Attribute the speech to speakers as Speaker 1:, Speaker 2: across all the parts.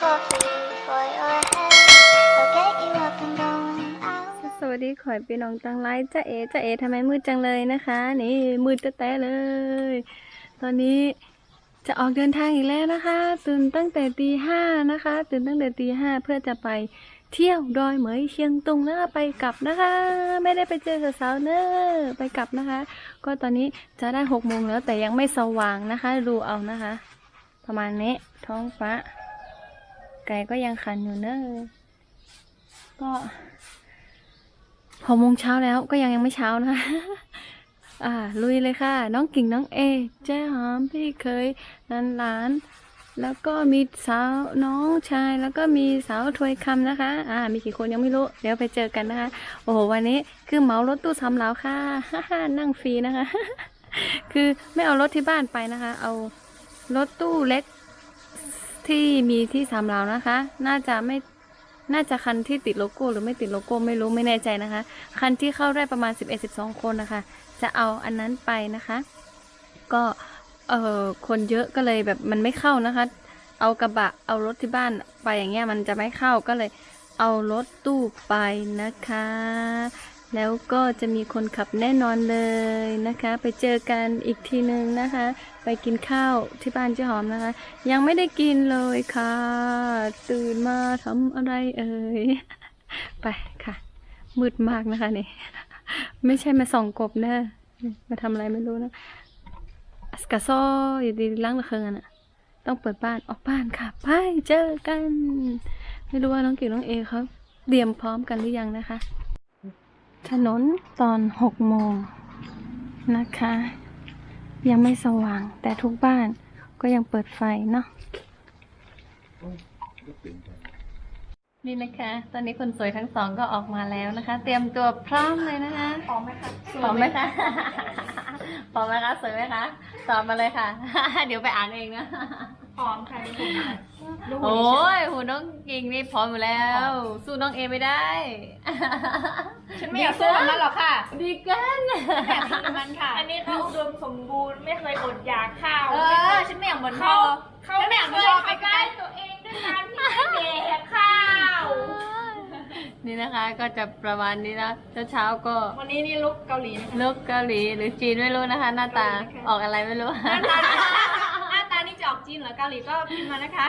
Speaker 1: สวัสดีขอยพี่น้องตังไลฟ์จ้าเอจ้าเอทำไมมืดจังเลยนะคะ นี่มืดแต้เลย ตอนนี้จะออกเดินทางอีกแล้วนะคะ ตื่นตั้งแต่ตีห้านะคะ ตื่นตั้งแต่ตีห้าเพื่อจะไปเที่ยวดอยเหมยเชียงตุงนะคะไปกลับนะคะ ไม่ได้ไปเจอสาวๆเนอะไปกลับนะคะ ก็ตอนนี้จะได้หกโมงแล้วแต่ยังไม่สว่างนะคะ ดูเอานะคะ ประมาณนี้ท้องฟ้า ไก่ก็ยังขันอยู่เนอะก็หกโมงเช้าแล้วก็ยังยังไม่เช้านะคะอ่า ลุยเลยค่ะ น้องกิ่งน้องเอเจ๊หอมพี่เคยนันหลาน แล้วก็มีสาวน้องชาย แล้วก็มีสาวถวยคำนะคะ อ่า มีกี่คนยังไม่รู้ เดี๋ยวไปเจอกันนะคะ โอ้โหวันนี้คือเหมารถตู้สำเหลาค่ะฮ่านั่งฟรีนะคะ คือไม่เอารถที่บ้านไปนะคะ เอารถตู้เล็ก ที่มีที่สำเหลานะคะ น่าจะไม่น่าจะคันที่ติดโลโก้หรือไม่ติดโลโก้ไม่รู้ไม่แน่ใจนะคะ คันที่เข้าได้ประมาณ 11-12 คนนะคะ จะเอาอันนั้นไปนะคะ ก็เออคนเยอะก็เลยแบบมันไม่เข้านะคะ เอากระบะเอารถที่บ้านไปอย่างเงี้ยมันจะไม่เข้าก็เลยเอารถตู้ไปนะคะ แล้วก็จะมีคนขับแน่นอนเลยนะคะ ไปเจอกันอีกทีนึงนะคะ ไปกินข้าวที่บ้านเจ๊หอมนะคะ ยังไม่ได้กินเลยค่ะ ตื่นมาทำอะไรเอ่ยไปค่ะ มืดมากนะคะนี่ไม่ใช่มาส่องกบนะมาทำอะไรไม่รู้นะสกาโซอยู่ดีล้างระเคิงอะ ต้องเปิดบ้านออกบ้านค่ะไปเจอกัน ไม่รู้ว่าน้องกิ่งน้องเอเขาเตรียมพร้อมกันหรือยังนะคะ ถนนตอนหกโมงนะคะ ยังไม่สว่าง แต่ทุกบ้านก็ยังเปิดไฟเนาะนี่นะคะ ตอนนี้คนสวยทั้งสองก็ออกมาแล้วนะคะ เตรียมตัวพร้อมเลยนะคะ
Speaker 2: พร้อมไหมคะ
Speaker 1: พร้อมไหมคะพร้อมไหมคะสวยไหมคะตอบมาเลยค่ะ เดี๋ยวไปอ่านเองนะ
Speaker 2: พร้อมค่ะทุกคนดู
Speaker 1: โอ้ยหูน้องกิ่งนี่พร้อมอยู่แล้ว สู้น้องเอไม่ได้
Speaker 2: ฉันไม่อยากสู้กับมันหรอกค่ะ
Speaker 1: ดีเกัน
Speaker 2: อยากสู้กับมันค่ะ อันนี้เขาอุดมสมบูรณ์ไม่เคยอดอยากข้าว
Speaker 1: เอ
Speaker 2: ไม่เค
Speaker 1: อยฉันไม่อยากบ่น
Speaker 2: เขา
Speaker 1: พ่อ
Speaker 2: เขาไม่เคยไปใกล้ตัวเองด้วยการที่ไม่แดกข้าว
Speaker 1: นี่นะคะก็จะประมาณนี้นะเช้าๆก็
Speaker 2: วันนี้นี่ลุกเกาหลีนะคะ
Speaker 1: ลูกเกาหลีหรือจีนไม่รู้นะคะ หน้าตา
Speaker 2: เกาหลีนะคะ
Speaker 1: ออกอะไรไม่รู้
Speaker 2: หน้าตาหน้าตานี่ จีนเหรือเกาหลีก็พิมพ์มานะคะ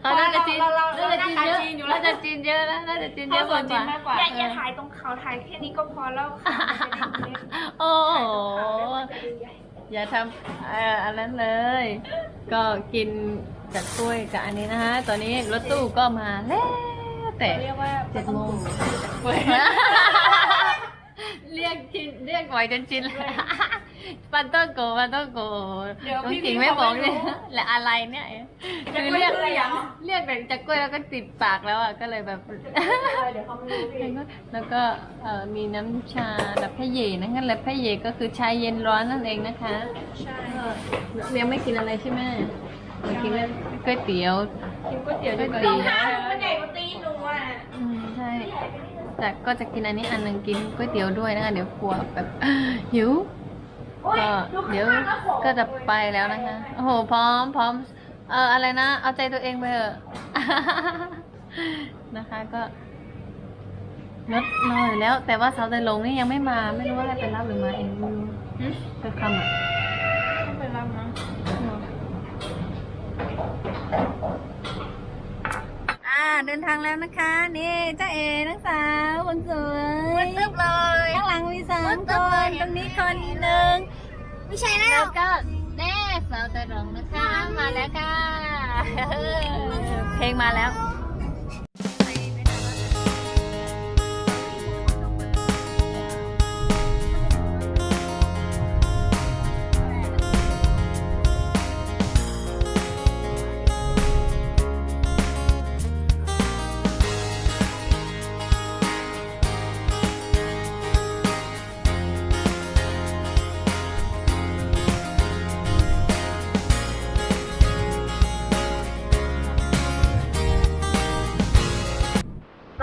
Speaker 1: เขาน่าจะจีน
Speaker 2: เราเรา
Speaker 1: น่าจะจีน
Speaker 2: เรา
Speaker 1: เยอะ
Speaker 2: จีนอยู่แล้ว
Speaker 1: น่าจะจีนเยอะนะน่าจะจีนเยอะกว่า
Speaker 2: จีนมากกว่าอย่าอย่าถ่ายตรงเขาถ่ายแค่นี้ก็พอแล้วค่ะ
Speaker 1: โอ้โหอย่าทำเอ่ออันนั้นเลย ก็กินกับกล้วยกับอันนี้นะคะตอนนี้รถตู้ก็มาแล้วแต่
Speaker 2: เรียกว่า
Speaker 1: เจ็ดโมง เรียกชินเรียกบ่อยจนชินเลยปันต้นโกปันต้นโก
Speaker 2: เดี๋ยว
Speaker 1: น้อง
Speaker 2: พี่
Speaker 1: กิ่ง
Speaker 2: ๆ
Speaker 1: ไม่บอก
Speaker 2: เขาไม่
Speaker 1: เนี่ย
Speaker 2: รู้
Speaker 1: และอะไรเนี่ย
Speaker 2: จะ
Speaker 1: คื
Speaker 2: กล้วย
Speaker 1: เรียก
Speaker 2: คืออะไรอะ
Speaker 1: เรียกแบบจากกล้วยแล้วก็ติดปากแล้วอะก็เลยแบบ
Speaker 2: เดี๋ยวเขาไม่รู้พี่
Speaker 1: แล้วก็เอ่อมีน้ำชาแบบพะเยนะคะและพะเยก็คือชาเย็นร้อนนั่นเองนะคะ
Speaker 2: ใช่
Speaker 1: เลี้ยงไม่กินอะไรใช่ไหมไม่กินก๋วยเตี๋ยว
Speaker 2: กินก๋วยเตี๋ยวดีกว่า
Speaker 1: ก๋วย
Speaker 2: ร
Speaker 1: เตี๋
Speaker 2: อง
Speaker 1: ยว
Speaker 2: เท้าหนูมันใหญ่กว่าตีนหนูอะ
Speaker 1: อืมใช่ แต่ก็จะกินอันนี้อันหนึ่งกินก๋วยเตี๋ยวด้วยนะคะเดี๋ยวกลัวแบบหิวก็เดี๋ยวก็จะไปแล้วนะคะ โอ้โหพร้อมพร้อม เอออะไรนะ เอาใจตัวเองไปเถอะนะคะก็รถรออยู่แล้ว แต่ว่าสาวใจลงนี่ยังไม่มาไม่รู้ว่าให้ไปรับหรือมาเองไม่รู้คือคำอะ
Speaker 2: ต้องไปรับนะ
Speaker 1: อ่า เดินทางแล้วนะคะ นี่เจ้าเอนักสาวคนสวย
Speaker 2: ตึ๊บเลย
Speaker 1: ข้างหลังมีสามคน ตรงนี้คนหนึ่ง
Speaker 2: ไม่ใช่แล้
Speaker 1: แล้ววก็แน่สาวใจลงนะคะมาแล้วค่ะ เพลงมาแล้ว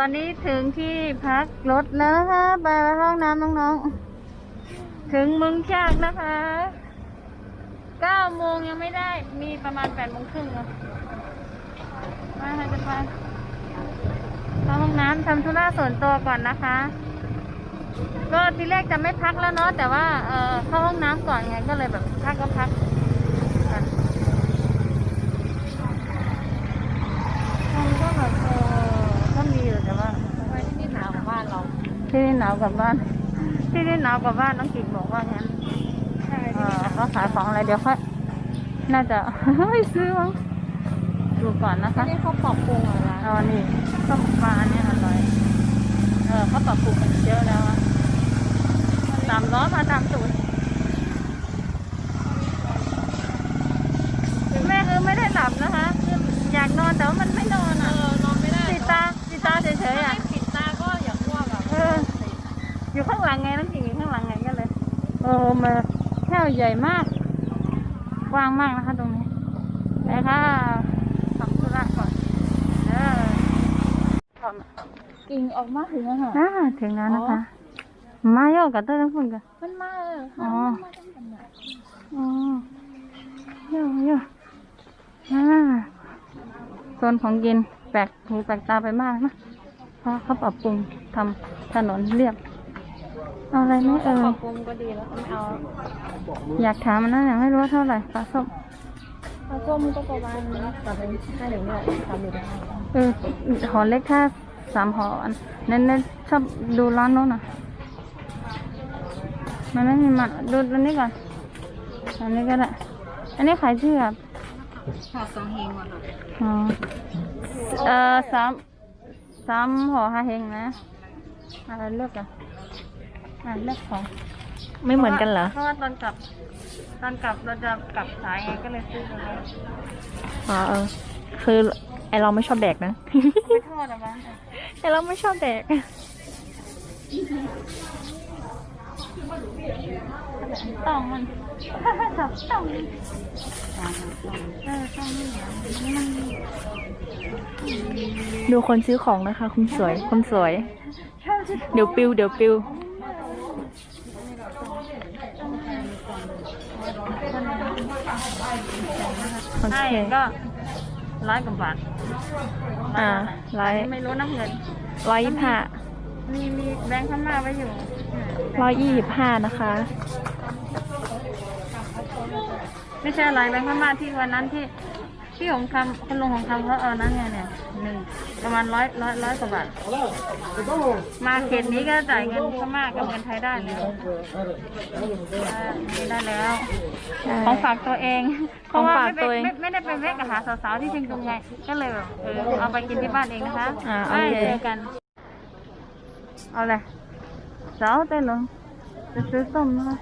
Speaker 1: อนนี้ถึงที่พักรถแล้วนะคะไปห้องน้ำน้องๆ ถึงมึงชากนะคะเก้าโมงยังไม่ได้มีประมาณแปดโมงครึ่งแล้ว
Speaker 3: มาเราจะไปเข้าห้องน้ำทำธุระส่วนตัวก่อนนะคะ ก็ทีแรกจะไม่พักแล้วเนาะแต่ว่าเออเข้าห้องน้ำก่อนไงก็เลยแบบพักก็พักคนก็แบบเออก็มีอยู่แต่ว่า
Speaker 4: ที่นี่หนาวกว่าบ้านเรา
Speaker 3: ที่นี่หนาวกว่าบ้าน ที่นี่หนาวกว่าบ้านน้องกิ่งบอกว่างั้น
Speaker 4: ใช่
Speaker 3: เออเขาขายของอะไรเดี๋ยวค่อยน่าจะ ไม่ซื้อมั้งดูก่อนนะคะ
Speaker 4: ที่นี่เขาปรับปรุงอะไร
Speaker 3: เอาอันนี้ต้มปลาอันนี้อร่อยเออเขาปรับปรุงกันเยอะแล้วอะตามล้อมาตามสูตรแม่คือไม่ได้หลับนะคะคืออยากนอนแต่ว่ามันไม่นอน
Speaker 4: เอ
Speaker 3: อะ ลังไงน้องกิ่งอยู่ข้างหลังไงก็เลย โอ้มาแค่วใหญ่มาก กว้างมากนะคะตรงนี้ไปค่ะทำธุระก่อนเออทำ
Speaker 4: กิ่งออกมาถึงแล้วค่ะ
Speaker 3: อ่าถึงแล้วนะคะ มาโยกกับเต้นฝุ่นกัน
Speaker 4: มันมาเออ
Speaker 3: อ๋อ
Speaker 4: มาตั้งแต่ไหน
Speaker 3: อ๋อโยกโยกอ่าโซนของกินแปลกหูแปลกตาไปมากนะเพราะเขาปรับปรุงทำถนนเรียบ เอาอะไรไหมเอ
Speaker 4: ป
Speaker 3: อ
Speaker 4: รับปรุงก็ดีแล้วไม่เอา
Speaker 3: อยากถามมันนะยังไม่รู้ว่าเท่าไหร่ปลาส้ม
Speaker 4: ปลาส้มก็ประมาณนี้แต่เป็นห้าหนึ่งเนี่ยสามหนึ่ง
Speaker 3: เออหอเล็กแค่สามหออันเน้นเน้นชอบดูร้านโน้นอะมันไม่มีมันดูอันนี้ก่อนอันนี้ก็ได้อันนี้ขายชื่อแบบ
Speaker 4: หอสองเฮงว่ะ
Speaker 3: อ๋อเอ่อสามสามห่อห้าเฮงนะอะไรเลือกอะ อะเลือกของ
Speaker 4: ไม่เหมือนกันเหรอ
Speaker 3: เพราะว่าตอนกลับ ตอนกลับเราจะกลับสายไงก็เลยซื้อไปเลย
Speaker 4: อ๋อเออคือไอเราไม่ชอบแดกนะ
Speaker 3: ไม่ทอดอะบ้าง
Speaker 4: ไอเราไม่ชอบแดก
Speaker 3: ต้องมันจับต้องเออต้องนี่เหรอมัน
Speaker 4: ดูคนซื้อของนะคะคุณสวยคุณสวยเดี๋ยวปิวเดี๋ยวปิว โอ
Speaker 3: ใช่
Speaker 4: เค
Speaker 3: ก็ร้อยกว่าบาท
Speaker 4: อ่าร้อย
Speaker 3: ไม่รู้น้ำเงิน
Speaker 4: ร้อยยี่ห้า
Speaker 3: มีมีแบงค์ข้างหน้าไว้อยู่
Speaker 4: ร้อยยี่สิบห้านะคะ
Speaker 3: ไม่ใช่อะไรแบงค์ข้างหน้าที่วันนั้นที่ ที่ของคำคุณลุงของคำเขาเอานั่นไงเนี่ยหนึ่งประมาณร้อยร้อยร้อยกว่าบาทมาเขตนี้ก็จ่ายเงินพม่ากับเงินไทยได้แล้วอ่านี่ได้แล้วของฝากตัวเอง เพราะว่า
Speaker 4: ของฝาก
Speaker 3: ไม่
Speaker 4: ตัว
Speaker 3: ไป
Speaker 4: เอง
Speaker 3: ไม่ไม่ได้ไปแวะกับหาสาวๆที่เชียงตุงไงก็เลยแบบเออเอาไปกินที่บ้านเองนะคะ
Speaker 4: อ่าโอ
Speaker 3: ได้
Speaker 4: เค
Speaker 3: เจอกัน เอาเลยสาวเต้นลงจะซื้อส้มนะคะ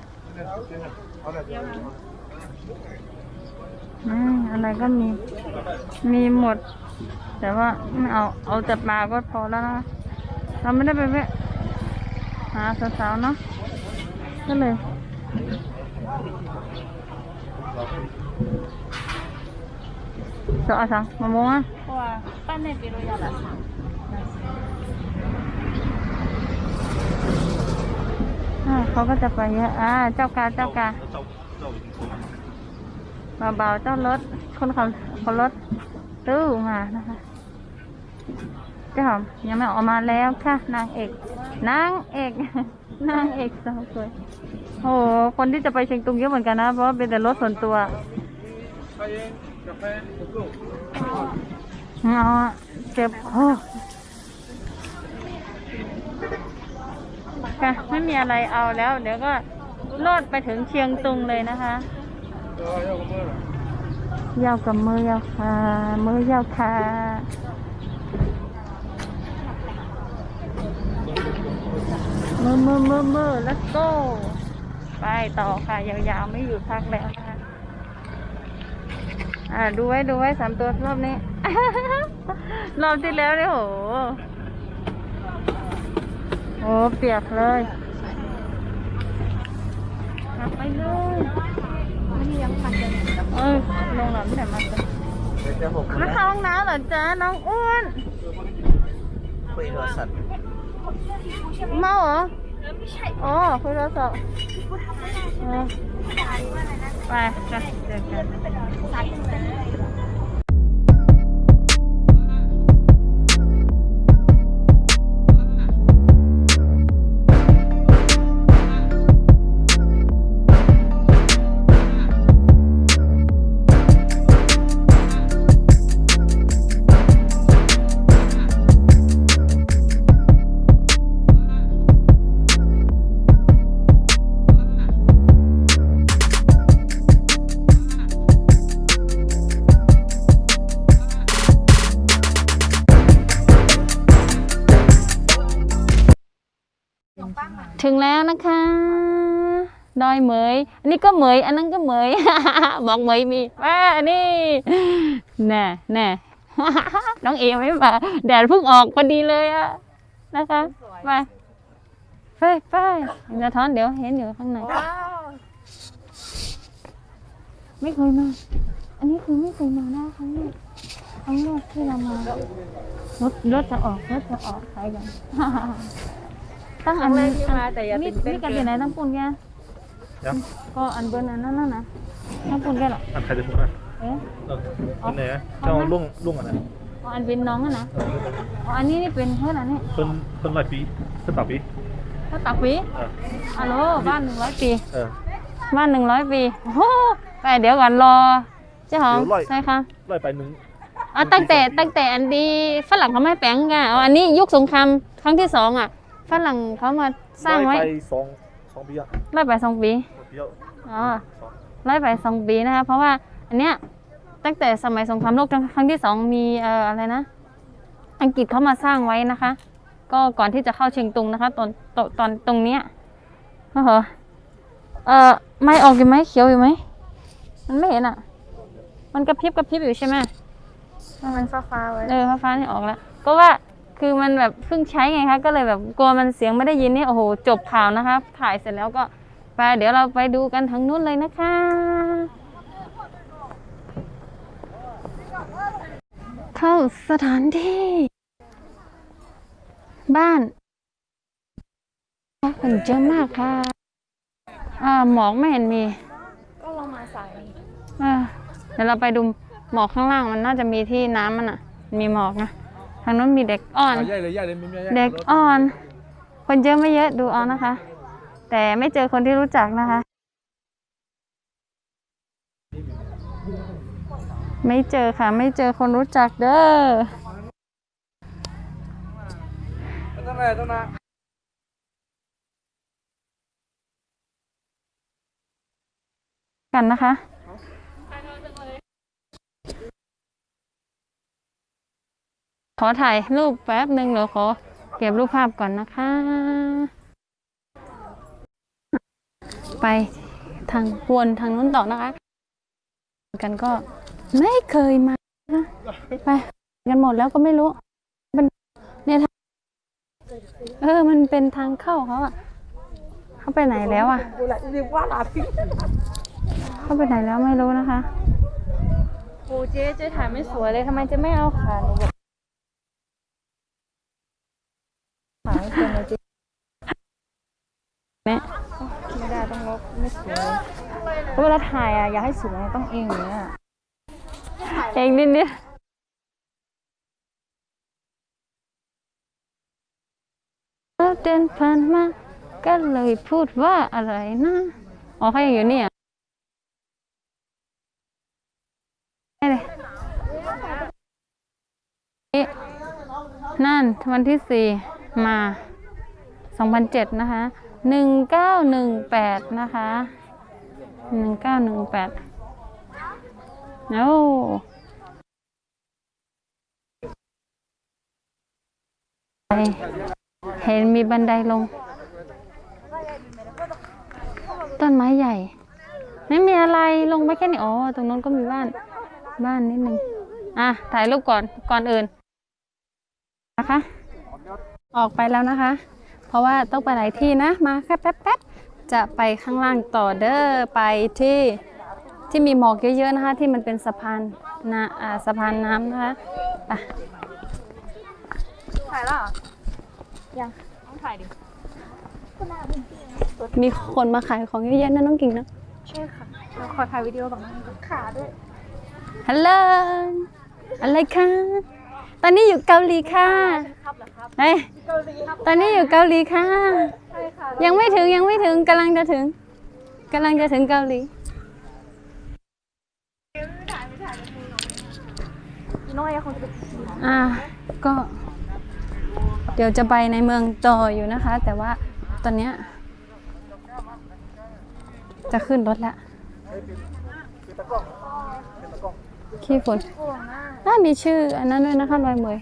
Speaker 3: อืมอะไรก็มี มีหมด แต่ว่าไม่เอา เอาแต่ปลาก็พอแล้วนะคะเราไม่ได้ไปแวะหาสาวๆเนาะ ก็เลย Sợ sao? Mà mua á?
Speaker 4: เพราะว่าป้าในปีโรยาละ
Speaker 3: À, เขาก็จะไปเยอะอ่า เจ้ากา เจ้ากา เบาๆเจ้ารถคนขับคนรถตู้มานะคะเจ้ายังไม่ออกมาแล้วค่ะ นางเอกนางเอกนางเอกสาวสวยโอ้โหคนที่จะไปเชียงตุงเยอะเหมือนกันนะ เพราะเป็นแต่รถส่วนตัวเอาเจ็บโอ้ค่ะไม่มีอะไรเอาแล้ว เดี๋ยวก็โลดไปถึงเชียงตุงเลยนะคะ ยาวกับมือยาวค่ะมือยาวค่ะมือมือมือมือ let's go ไปต่อค่ะ ยาวๆ ไม่อยู่พักแล้วนะคะอ่าดูไว้ดูไว้สามตัวรอบนี้ รอบที่แล้วเนี่ยโหโอ้เปียกเลยกลับไปเลย เอ้ยลงหลับแต่มาจ้ะมาเข้าห้องน้ำเหรอจ๊ะน้องอ้วน
Speaker 5: คุยโทรศัพท์
Speaker 3: เมาเหรออ๋อคุยโทรศัพท์เออไปจ้ะเจอกัน
Speaker 2: อยเหมยอันนี้ก็เหมย อันนั้นก็เหมยบอกเหมยมีว่านี่แน่แน่น้องเอไม่มาแดดเพิ่งออกพอดีเลยอะนะคะไปไปไปจะท้อนเดี๋ยวเห็นอยู่ข้างในไม่เคยมา อันนี้คือไม่เคยมาหน้าครั้งแรกครั้งแรกที่เรามารถรถจะออกรถจะออกใครกันตั้งอันนี้มาแต่อย่าตื่นเต้นกันอยู่ไหนตั้งปุ่นแก
Speaker 6: Ja.
Speaker 2: ก็อันเบอร์นั้นนั่นนะตั้งปุ่นแกเหรอ
Speaker 6: Anh khai telefonen.
Speaker 2: เอ๊ะ
Speaker 6: Den er Den var lung, lungerne.
Speaker 2: อ๋ออันเป็นน้องอะนะ อ๋ออันนี้นี่เป็นเท่าไหร่นี่
Speaker 6: Kun, kun vej bi. Så tager vi.
Speaker 2: ถ้าตักปี
Speaker 6: Ja.
Speaker 2: ฮัลโหลบ้านหนึ่งร้อยปี
Speaker 6: Ja.
Speaker 2: บ้านหนึ่งร้อยปีโอ้โหไปเดี๋ยวก่อนรอเจ้าของ
Speaker 6: เดี๋ยวร้อย
Speaker 2: ใช่ค่ะ
Speaker 6: Løj bare nu.
Speaker 2: อ๋อตั้งแต่ตั้งแต่อันดีฝรั่งเขาไม่แปลงกันอ๋ออันนี้ยุคสงครามครั้งที่สองอะ ฝรั่งเขามาสร้าง
Speaker 6: Løj
Speaker 2: ไว้
Speaker 6: bare song, song bier.
Speaker 2: ร้อยไปสองปี
Speaker 6: Bier.
Speaker 2: อ๋อร้อยไปสองปีนะคะเพราะว่าอันเนี้ยตั้งแต่สมัยสงครามโลกครั้งที่สองมีเอ่ออะไรนะ อังกฤษเขามาสร้างไว้นะคะ ก็ก่อนที่จะเข้าเชียงตุงนะคะ ตอนตอนตอนตรงเนี้ยโอ้โหเอ่อไม่ออกอยู่ไหมเขียวอยู่ไหมมันไม่เห็นอะ มันกระพริบกระพริบอยู่ใช่ไหม
Speaker 1: มันฟ้าฟ้าๆไว้
Speaker 2: เออฟ้าฟ้าๆนี่ออกแล้ว ก็ว่า คือมันแบบเพิ่งใช้ไงคะก็เลยแบบกลัวมันเสียงไม่ได้ยินนี่โอ้โหจบข่าวนะคะ ถ่ายเสร็จแล้วก็ไปเดี๋ยวเราไปดูกันทางนู้นเลยนะคะเข้าสถานที่ บ้านคนเยอะมากค่ะอ่าหมอกไม่เห็นมี
Speaker 1: ก็ลงมาสาย
Speaker 2: เออเดี๋ยวเราไปดูหมอกข้างล่างมันน่าจะมีที่น้ำมันอะ มีหมอกนะ ทางนู้นมีเด็กอ่อน
Speaker 6: Ja, ja, ja, det er mere
Speaker 2: เด็กอ่อน คนเยอะไม่เยอะดูเอานะคะ แต่ไม่เจอคนที่รู้จักนะคะ ไม่เจอค่ะ ไม่เจอคนรู้จักเด้อ
Speaker 6: Den er, den er.
Speaker 2: กันนะคะ ขอถ่ายรูปแป๊บหนึ่งเดี๋ยวขอเก็บรูปภาพก่อนนะคะ ไปทางวนทางนู้นต่อนะคะ กันก็ไม่เคยมานะไปกันหมดแล้วก็ไม่รู้มันเนี่ยเออ มันเป็นทางเข้าเขาอะเขาไปไหนแล้วอะเขาไปไหนแล้วไม่รู้นะคะโอ้เจ๊เจ๊ถ่ายไม่สวยเลยทำไมเจะไม่เอาขาหนูบอกขาไม่ เป็นเลยจ๊แม่
Speaker 1: ไม่ได้ต้องลบไม่สวย
Speaker 2: ก็เวลาถ่ายอะอยากให้สวยต้องเองอย่างเนี้ยเองนิดนิดแล้วเดินผ่านมาก็เลยพูดว่าอะไรนะอ๋อเขายังอยู่นี่อะได้เลยนี่นั่นวันที่สี่ มาสองพันเจ็ดนะคะหนึ่งเก้าหนึ่งแปดนะคะหนึ่งเก้าหนึ่งแปดโอ้ไปเห็นมีบันไดลง ต้นไม้ใหญ่ ไม่มีอะไรลงไปแค่นี้อ๋อตรงนู้นก็มีบ้านบ้านนิดนึงอะถ่ายรูปก่อนก่อนอื่นนะคะ ออกไปแล้วนะคะ เพราะว่าต้องไปหลายที่นะ มาแค่แป๊บๆ จะไปข้างล่างต่อเด้อ ไปที่ที่มีหมอกเยอะๆนะคะ ที่มันเป็นสะพานนะอ่าสะพานน้ำนะคะไป
Speaker 1: ถ่ายแล้วเหรอยังต้องถ่ายดิ
Speaker 2: มีคนมาขายของเยอะแยะนะน้องกิ่งนะ
Speaker 1: ใช่ค่ะเราขอถ่ายวิดีโอแบบนั้นขาด้วย
Speaker 2: ฮัลโหลอะไรคะตอนนี้อยู่เกาหลีค่ะ
Speaker 1: ครับ เหรอครับ
Speaker 2: เฮ้ย
Speaker 1: เกาหลีครับ
Speaker 2: ตอนนี้อยู่เกาหลีค่ะ
Speaker 1: ใช่ค่ะ
Speaker 2: ยังไม่ถึงยังไม่ถึงกำลังจะถึงกำลังจะถึงเกาหลี
Speaker 1: น้อยคงจะเป็น
Speaker 2: อ่าก็ เดี๋ยวจะไปในเมืองต่ออยู่นะคะ แต่ว่าตอนเนี้ยจะขึ้นรถแล้วขี้ฝนน่ามีชื่ออันนั้นด้วยนะคะลอยเมย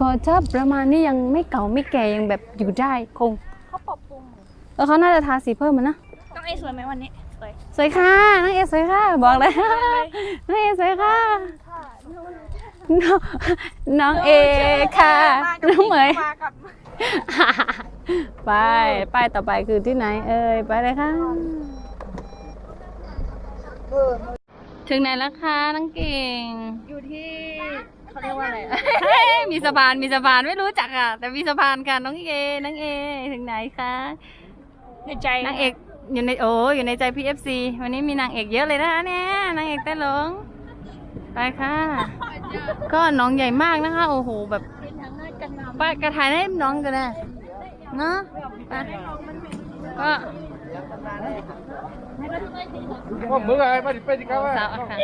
Speaker 2: ก็ถ้าประมาณนี้ยังไม่เก่าไม่แก่ยังแบบอยู่ได้คง
Speaker 1: เขาปรับปรุง
Speaker 2: เออเขาน่าจะทาสีเพิ่มมันนะ
Speaker 5: น้องเอสวยไหมวันนี้สวย
Speaker 2: สวยค่ะน้องเอสวยค่ะ บอกเลยน้องเอสวยค่ะน้องน้องเอค่ะน้องเหมย
Speaker 5: มากับ
Speaker 2: ไปป้ายต่อไปคือที่ไหน เอ่ยไปเลยค่ะถึงไหนแล้วคะน้องเก่ง
Speaker 1: อยู่ที่ เขาเรียกว่าอะไร
Speaker 2: มีสะพานมีสะพานไม่รู้จักอะ แต่มีสะพานค่ะน้องเอน้องเอถึงไหนคะ
Speaker 1: ในใจ
Speaker 2: นางเอกอยู่ในโอ้อยู่ในใจ PFC วันนี้มีนางเอกเยอะเลยนะคะเนี่ยนางเอกเต้นหลงไปค่ะ ก็หน้องใหญ่มากนะคะ โอ้โหแบบไปกระถ่ายให้น้องกันนะเนาะไปก็
Speaker 6: ว่ามึงอะไรมาดิไปดิครับว่า
Speaker 2: สาวอะค่ะ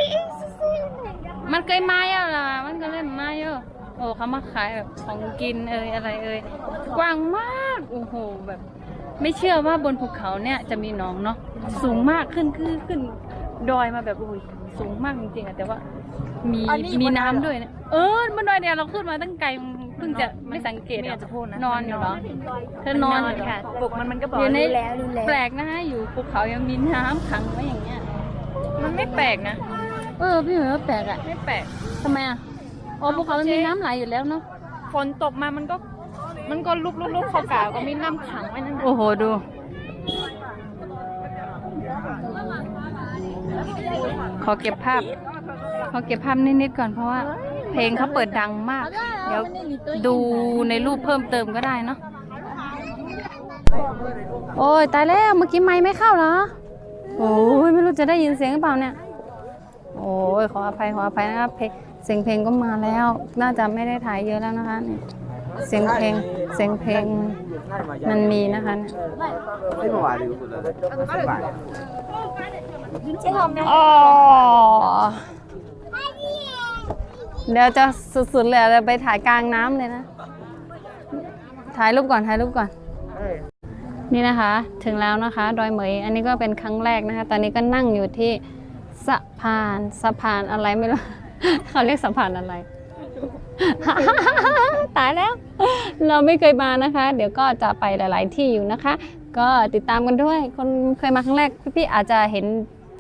Speaker 2: มันเคยมาเยอะล่ะมันก็เลยมาเยอะโอ้เขามาขายแบบของกินเอ่ยอะไรเอ่ยกว้างมากโอ้โหแบบ ไม่เชื่อว่าบนภูเขาเนี่ยจะมีหนองเนาะสูงมากขึ้นขึ้นขึ้นดอยมาแบบโอ้ยสูงมากจริงๆอะแต่ว่ามีมีน้ำด้วยเนี่ยเออบนดอยเดียวเราขึ้นมาตั้งไกล เพิ่งจะไม่สังเกต
Speaker 1: ไม่อยากจะพูดนะ
Speaker 2: นอนอยู่เหรอเธอนอนอยู่เหรอ
Speaker 1: ค่ะปลุกมันมันก็บอก
Speaker 2: อยู่ใน
Speaker 1: รู้แล้วรู้แล้ว
Speaker 2: แปลกนะคะอยู่ภูเขายังมีน้ำขังไว้อย่างเงี้ย
Speaker 1: มันไม่แปลกนะ
Speaker 2: เออพี่เหมือนว่าแปลกอะ
Speaker 1: ไม่แปลก
Speaker 2: ทำไมอะอ๋อภูเขามันมีน้ำไหลอยู่แล้วเนาะ
Speaker 1: ฝนตกมามันก็ มันก็ลุกลุกลุกเขากาก็มีน้ำขังไว้นั่นน่ะ
Speaker 2: โอ้โหดูขอเก็บภาพ ขอเก็บภาพนิดๆก่อนเพราะว่า เพลงเขาเปิดดังมาก เดี๋ยวดูในรูปเพิ่มเติมก็ได้เนาะ โอ้ยตายแล้วเมื่อกี้ไม้ไม่เข้าเหรอ โอ้ยไม่รู้จะได้ยินเสียงหรือเปล่าเนี่ย โอ้ยขออภัยขออภัยนะครับเพลงเสียงเพลงก็มาแล้ว น่าจะไม่ได้ถ่ายเยอะแล้วนะคะเนี่ยเสียงเพลงเสียงเพลงมันมีนะคะเนี่ย
Speaker 6: ไม่มาว่าดิคุณ เดี๋
Speaker 2: ยวจะสุดๆเลยเราไปถ่ายกลางน้ำเลยนะ ถ่ายรูปก่อนถ่ายรูปก่อน นี่นะคะ ถึงแล้วนะคะ ดอยเหมย อันนี้ก็เป็นครั้งแรกนะคะ ตอนนี้ก็นั่งอยู่ที่สะพานสะพานอะไรไม่รู้ เขาเรียกสะพานอะไร ตายแล้ว เราไม่เคยมานะคะ เดี๋ยวก็จะไปหลาย ๆ ที่อยู่นะคะ ก็ติดตามกันด้วย คนเคยมาครั้งแรกพี่ๆอาจจะเห็น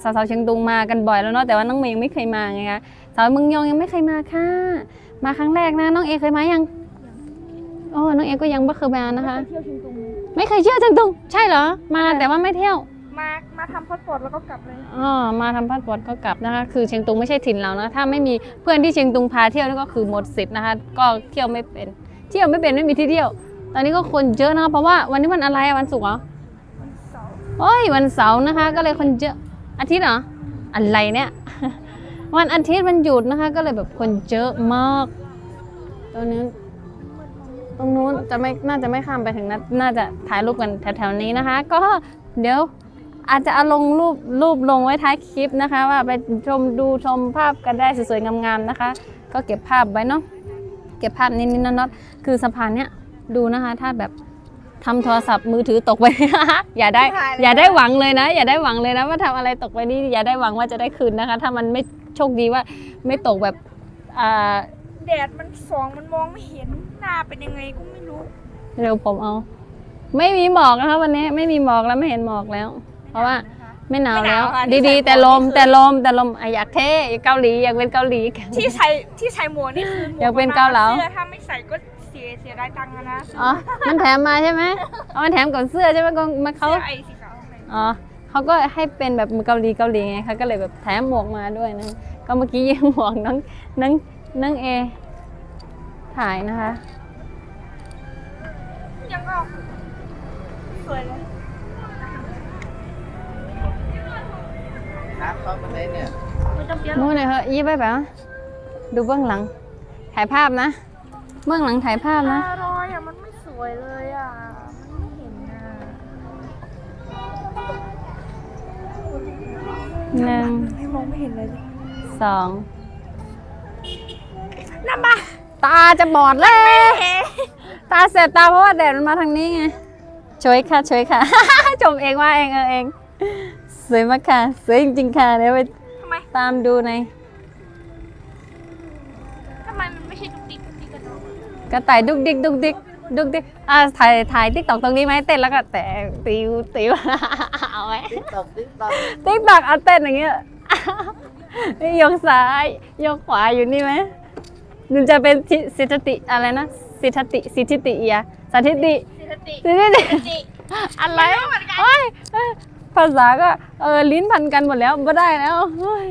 Speaker 2: สาวๆเชียงตุงมากันบ่อยแล้วเนาะแต่ว่าน้องเมย์ยังไม่เคยมาไงคะสาวเมืองยองยังไม่เคยมาค่ะ มาครั้งแรกนะ น้องเอเคยมายังโอ้น้องเอก็ยังไม่เคยมานะคะไม่เคยเที่ยวเชียงตุงใช่เหรอมาแต่ว่าไม่เที่ยว
Speaker 5: มามาทำพาสปอร์ตแล้วก็กลับเลย
Speaker 2: อ๋อมาทำพาสปอร์ตก็กลับนะคะ คือเชียงตุงไม่ใช่ถิ่นเรานะถ้าไม่มีเพื่อนที่เชียงตุงพาเที่ยวนี่ก็คือหมดสิทธิ์นะคะ ก็เที่ยวไม่เป็น เที่ยวไม่เป็นไม่มีที่เที่ยว ตอนนี้ก็คนเยอะนะคะเพราะว่าวันนี้วันอะไรอะวันศุกร์เหรอโอ้ยวันเสาร์นะคะ ก็เลยคนเยอะ อาทิตย์เหรอ อะไรเนี่ย วันอาทิตย์วันหยุดนะคะ ก็เลยแบบคนเยอะมาก ตรงนี้ตรงนู้นจะไม่น่าจะไม่ข้ามไปถึงนน่าจะถ่ายรูปกันแถวๆนี้นะคะ ก็เดี๋ยวอาจจะเอาลงรูปรูปลงไว้ท้ายคลิปนะคะ ว่าไปชมดูชมภาพกันได้สวยๆงามๆนะคะ ก็เก็บภาพไว้เนาะเก็บภาพนิดๆน้อยๆคือสะพานเนี้ยดูนะคะ ถ้าแบบ ทำโทรศัพท์มือถือตกไป อย่าได้อย่าได้หวังเลยนะ อย่าได้หวังเลยนะ ว่าทำอะไรตกไปนี่อย่าได้หวังว่าจะได้คืนนะคะ ถ้ามันไม่โชคดีว่าไม่ตกแบบอ่า
Speaker 5: แดดมันสองมันมองไม่เห็นหน้าเป็นยังไงก็ไม่รู้
Speaker 2: เร็วผมเอา ไม่มีหมอกนะคะวันนี้ไม่มีหมอกแล้วไม่เห็นหมอกแล้ว เพราะว่าไม่หนาวแล้ว
Speaker 5: ไม่หนาวค่ะที่
Speaker 2: ดี
Speaker 5: ใส่
Speaker 2: ๆแต่ลม
Speaker 5: หมวกนี่คือ
Speaker 2: แต่ลมแต่ลมอะอยากเท่เกาหลีอยากเป็นเกาหลี
Speaker 5: ที่ใส่ที่ใส่หมวกนี่คือหมว
Speaker 2: อยากเป็นเกาเหลา
Speaker 5: เสื้อถ้าไม่ใส่ก็ เสียเสียดายตังค์อะนะ
Speaker 2: อ๋อ มันแถมมาใช่ไหมเอามันแถมกับเสื้อใช่ไหมก็มาเขา
Speaker 5: เสื้อไอ้สีขาวข้างใน
Speaker 2: อ๋อเขาก็ให้เป็นแบบเกาหลีเกาหลีไงเขาก็เลยแบบแถมหมวกมาด้วยนะ ก็เมื่อกี้ยืมหมวกน้องน้องน้องเอ ถ่ายนะคะ
Speaker 5: ยังก็สวยเลย
Speaker 6: น้ำเข้ามาได้เนี่ย
Speaker 5: ไม่ต้องเปรี้ยว
Speaker 2: นู่นเลยเหอะยี่ไปแบบดูเบื้องหลัง ถ่ายภาพนะ เบื้องหลังถ่ายภาพนะ
Speaker 5: ตารอยอะ มันไม่สวยเลยอะ มันไม่เห็นอะ
Speaker 2: หนึ่ง
Speaker 5: ไม่มองไม่เห็นเลย
Speaker 2: สอง
Speaker 5: น้ำมา
Speaker 2: ตาจะบอดแล้ว ตาเสียบตาเพราะว่าแดดมันมาทางนี้ไงช่วยค่ะช่วยค่ะ ชมเองว่าเองเออเอง สวยมากค่ะ สวยจริงๆค่ะเดี๋ยวไป
Speaker 5: ทำไม
Speaker 2: ตามดูใน
Speaker 5: ทำไมมันไม่ใช่ดุ กดิกดุกดิกกันเนาะ
Speaker 2: กระต่ายดุกดิกดุกดิกดุกดิอ่าถ่ายถ่ายติ๊กตอกตรงนี้ไหมเต้นแล้วก็แต่ติวติวเอาไหม
Speaker 6: ติ๊กต็อกติ๊กต็อก
Speaker 2: ติ๊กตอกเอาเต้นอย่างเงี้ยนี่ยกซ้ายยกขวาอยู่นี่ไหมมันจะเป็นทิสิทธติอะไรนะสิทธติสิทธิติอะสถิติสิทธิติอะไรเฮ้ยเอ้ยภาษาก็เออลิ้นพันกันหมดแล้วไม่ได้แล้วเฮ้ย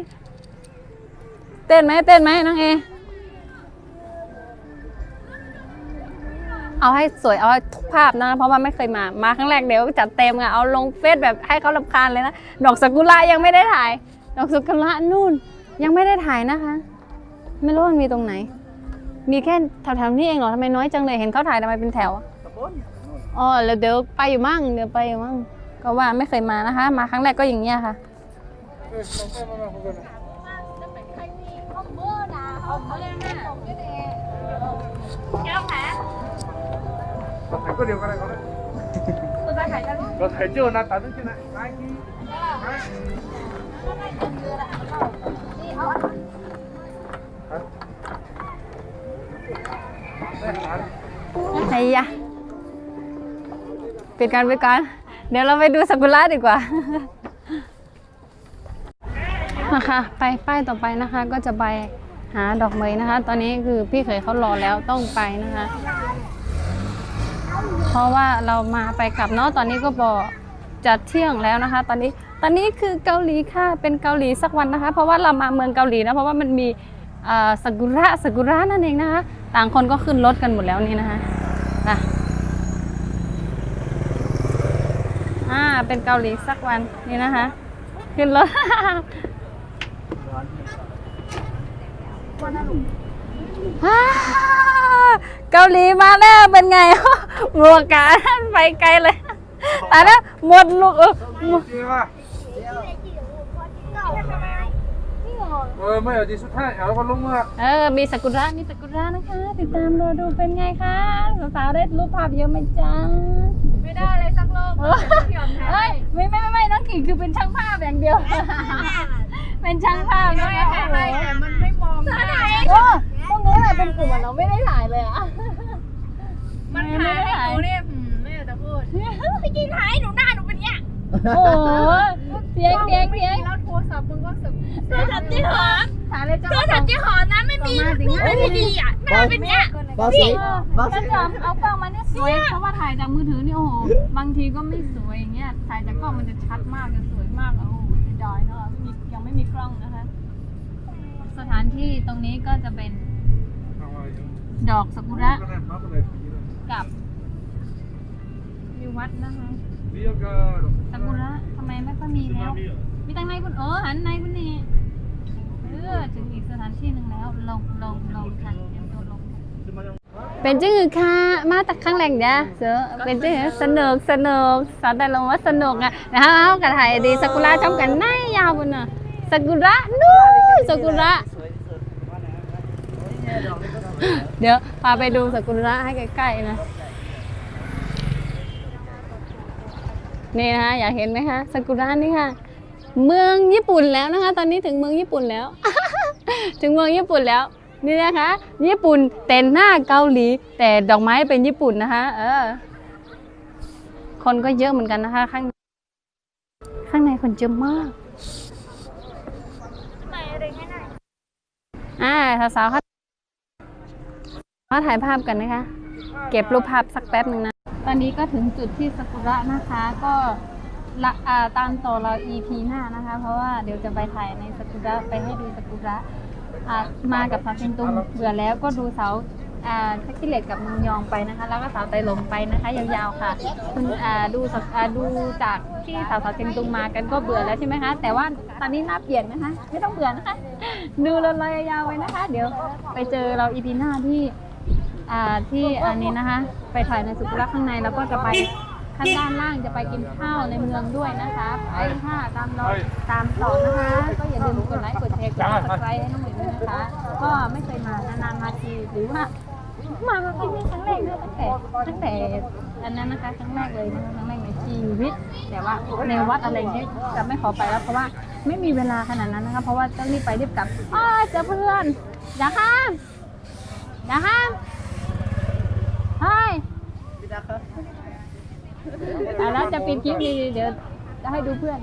Speaker 2: เต้นไหมเต้นไหมน้องเอ เอาให้สวยเอาให้ทุกภาพนะ เพราะว่าไม่เคยมามาครั้งแรกเดี๋ยวจัดเต็มไงเอาลงเฟซแบบให้เขารำคาญเลยนะดอกซากุระยังไม่ได้ถ่าย ดอกซากุระนู่น ยังไม่ได้ถ่ายนะคะ ไม่รู้มันมีตรงไหน มีแค่แถวๆนี้เองเหรอทำไมน้อยจังเลยเห็นเขาถ่ายทำไมเป็นแถวอะอ๋อแล้วเดี๋ยวไปอยู่มั่งเดี๋ยวไปอยู่มั่งก็ว่าไม่เคยมานะคะ มาครั้งแรกก็อย่างเงี้ยค่ะ
Speaker 6: เราถ่ายก็ เดียวกันเลยครับเราถ่ายเจ้าหน้าตาตั้งที่ไหนไอ้ที่
Speaker 2: ไอ้ยะปิดกันไปก่อนเดี๋ยวเราไปดูซากุระดีกว่านะคะไปป้ายต่อไปนะคะก็จะไปหาดอกเหมยนะคะ ตอนนี้คือพี่เขยเขารอแล้วต้องไปนะคะ เพราะว่าเรามาไปกลับเนาะตอนนี้ก็บอกจะเที่ยงแล้วนะคะ ตอนนี้ตอนนี้คือเกาหลีค่ะเป็นเกาหลีสักวันนะคะ เพราะว่าเรามาเมืองเกาหลีนะเพราะว่ามันมีเอ่อซากุระซากุระนั่นเองนะคะ ต่างคนก็ขึ้นรถกันหมดแล้วนี่นะคะอะอ่าเป็นเกาหลีสักวันนี่นะคะ ขึ้นรถฮ่า เกาหลีมาแล้วเป็นไงหมวกกาไปไกลเลยตายแล้วหมดลูกเออหมด
Speaker 6: จริงป่ะเออไม่เอาดีสุดท้ายเอาแล้วก็ลงมา
Speaker 2: เออมีสากุระมีสากุระนะคะ ติดตามดูดูเป็นไงคะสาวๆได้รูปภาพเยอะไหมจ๊ะ
Speaker 1: ไม่ได้เลยสักโลก
Speaker 2: เออเฮ้ยไม่ไม่ไม่ไม่น้องกิ่งคือเป็นช่างภาพอย่างเดียว เป็นช่างภาพนะคะโอ้โห
Speaker 1: แต่มันไม่มองหน้า
Speaker 2: เออต รงนู้นแหละเป็นกลุ่มอะเราไม่ได้ถ่ายเลยอะ
Speaker 1: มันถ่ายให้หนูเนี่ยอืมไม่อยากจะพูดพี่กินถ่ายหนูหน้าหนูเป็นเนี้ย
Speaker 2: โอ้โหเสียงเสียงเสียง
Speaker 1: แล้วโทรศัพท์มึงก็สึกโทรศัพท์ที่หอม
Speaker 2: ถ่ายเลยจ้า
Speaker 1: โทรศัพท์ที่หอมนะไม่มีรูปไม่ดีอะหน้าเป็นเนี้ย
Speaker 6: บอสซี่บอส
Speaker 2: ฉัน
Speaker 6: ซี่
Speaker 2: จะเอากล้องมาเนี่ยสวยเพราะว่าถ่ายจากมือถือนี่โอ้โหบางทีก็ไม่สวยอย่างเงี้ยถ่ายจากกล้องมันจะชัดมากจะสวยมากอะโอ้โหจะดอยเนาะมียังไม่มีกล้องนะคะ สถานที่ตรงนี้ก็จะเป็น ดอกซากุระกับวิววัดนะคะซากุระทำไมไม่ค่อยมีแล้ว มีตั้งในคุณเออหันในคุณนี่เออถึงอีกสถานที่หนึ่งแล้วลงลงลงค่ะเตรียมตัวลงเป็นจังหือค่ะ มาตักข้างแรงเด้อเสือเป็นจังหือสนุกสนุกสอนแต่ลงว่าสนุกอะนะคะเอากระถ่ายดีซากุระจำกันหน้ายาวบนน่ะซากุระนู้นซากุระ เดี๋ยวพาไปดูซากุระให้ใกล้ๆนะ นี่นะคะอยากเห็นไหมคะซากุระนี่ค่ะ เมืองญี่ปุ่นแล้วนะคะ ตอนนี้ถึงเมืองญี่ปุ่นแล้ว ถึงเมืองญี่ปุ่นแล้ว นี่นะคะ ญี่ปุ่นแต่หน้าเกาหลี แต่ดอกไม้เป็นญี่ปุ่นนะคะ เออ คนก็เยอะเหมือนกันนะคะ ข้าง ข้างในคนเยอะมากอ่าสาวๆเขา มาถ่ายภาพกันนะคะ เก็บรูปภาพสักแป๊บหนึ่งนะ ตอนนี้ก็ถึงจุดที่ซากุระนะคะ ก็ละอ่าตามต่อเรา EP หน้านะคะ เพราะว่าเดี๋ยวจะไปถ่ายในซากุระไปให้ดูซากุระอ่ามากับสาวเชนตุงเบื่อแล้วก็ดูเสาอ่าทักกิเลตกับมืองยองไปนะคะ แล้วก็สาวไตหลมไปนะคะ ยาวๆค่ะคุณอ่าดูสักอ่าดูจากที่สาวสาวเชนตุงมากันก็เบื่อแล้วใช่ไหมคะ แต่ว่าตอนนี้หน้าเปลี่ยนนะคะ ไม่ต้องเบื่อนะคะ ดูเลอยยาวๆไว้นะคะ เดี๋ยวไปเจอเรา EP หน้าที่ อ่าที่อันนี้นะคะ ไปถ่ายในสุขุระข้างในแล้วก็จะไปข้างด้านล่างจะไปกินข้าวในเมืองด้วยนะคะไปค่ะตามเราตามต่อนะคะ ก็อย่าลืมกดไลค์กดแชร์กดซับสไครต์ให้น้องหมิวด้วยนะคะ ก็ไม่เคยมานานๆมาทีหรือว่ามาที่นี่ครั้งแรกด้วยตั้งแต่ตั้งแต่อันนั้นนะคะครั้งแรกเลยนะคะครั้งแรกในชีวิต แต่ว่าในวัดอะไรเงี้ยจะไม่ขอไปแล้วเพราะว่าไม่มีเวลาขนาดนั้นนะคะเพราะว่าต้องรีบไปรีบกลับอ้าเจอเพื่อนอย่าข้ามอย่าข้าม Hi อะแล้วจะปิดคลิปนี้เดี๋ยวจะให้ดูเพื่อน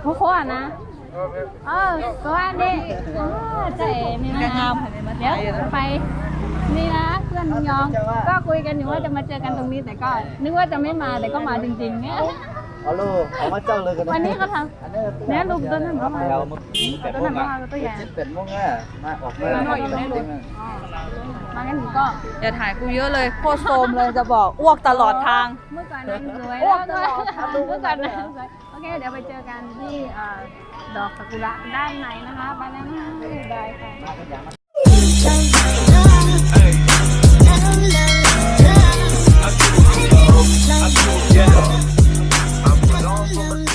Speaker 2: โค้อะนะ เออก็ว่านี่อ่าเจ๊นี่นะเดี๋ยวไป นี่นะเพื่อนลุงยอง ก็คุยกันอยู่ว่าจะมาเจอกันตรงนี้แต่ก็ นึกว่าจะไม่มาแต่ก็มาจริงๆเนี่ย
Speaker 7: Alo, ông ấy cho lời cái
Speaker 2: วันนี้ก็ทำ
Speaker 7: Né luôn tên nó mở mà.
Speaker 2: ต้นนั้ำมาตัวใหญ่
Speaker 7: Chết bệnh luôn á, mà hoặc là Nó nói gì อ๋อมา
Speaker 2: งั้นหนูก็
Speaker 8: อย่าถ่ายกูเยอะเลยโคตโซมเลยจะบอกอ้วกตลอดทาง
Speaker 2: เมื่อก่อนนั้นสวยแล้ว
Speaker 8: ก็
Speaker 2: เมื่อก่อนนั้นสโอเค เดี๋ยวไปเจอกันที่ดอกซากุระด้านในนะคะบานาน่าบายค่ะ
Speaker 5: Yeah. love.